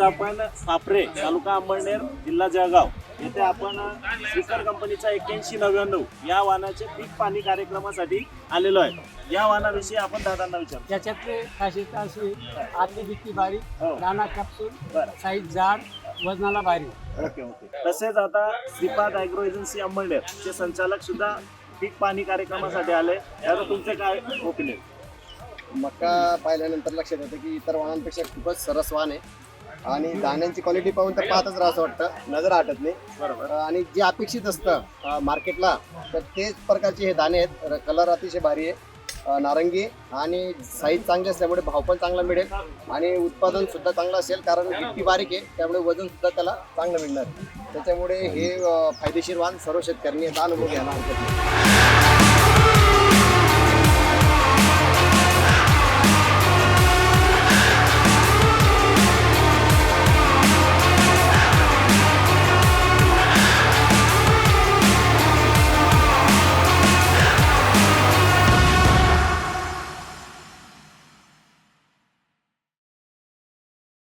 आपण सापरे तालुका अंबळनेर जिल्हा जळगाव येथे आपण स्पीकर कंपनीचा एक्क्याऐंशी नव्याण्णव या वाहनाचे पीक पाणी कार्यक्रमासाठी आलेलो आहे. या वाहनाविषयी आपण दादांना विचार. त्याच्यातले खासियत अशी आतली बिक्की बारीक हो. दाना कॅप्सूल साईज जाड वजनाला बारीक ओके ओके. तसेच आता श्रीपाद ॲग्रो एजन्सी अंबळनेर चे संचालक सुद्धा पीक पाणी कार्यक्रमासाठी आले. याचं तुमचे काय ओपिनियन मका पाहिल्यानंतर लक्षात येतं की इतर वाहनांपेक्षा खूपच सरस वाहन आहे. आणि दाण्यांची क्वालिटी पाहून तर पाहतच राहा असं वाटतं. नजर हटत नाही. बरोबर. आणि जे अपेक्षित असतं मार्केटला तर तेच प्रकारचे हे दाणे आहेत. कलर अतिशय भारी आहे. नारंगी आणि साईज चांगली असल्यामुळे भाव पण चांगला मिळेल. आणि उत्पादन सुद्धा चांगलं असेल कारण गिट्टी बारीक आहे त्यामुळे वजन सुद्धा त्याला चांगलं मिळणार. त्याच्यामुळे हे फायदेशीर वाहन सर्व शेतकऱ्यांनी याचा अनुभव घ्यायला हरकत नाही.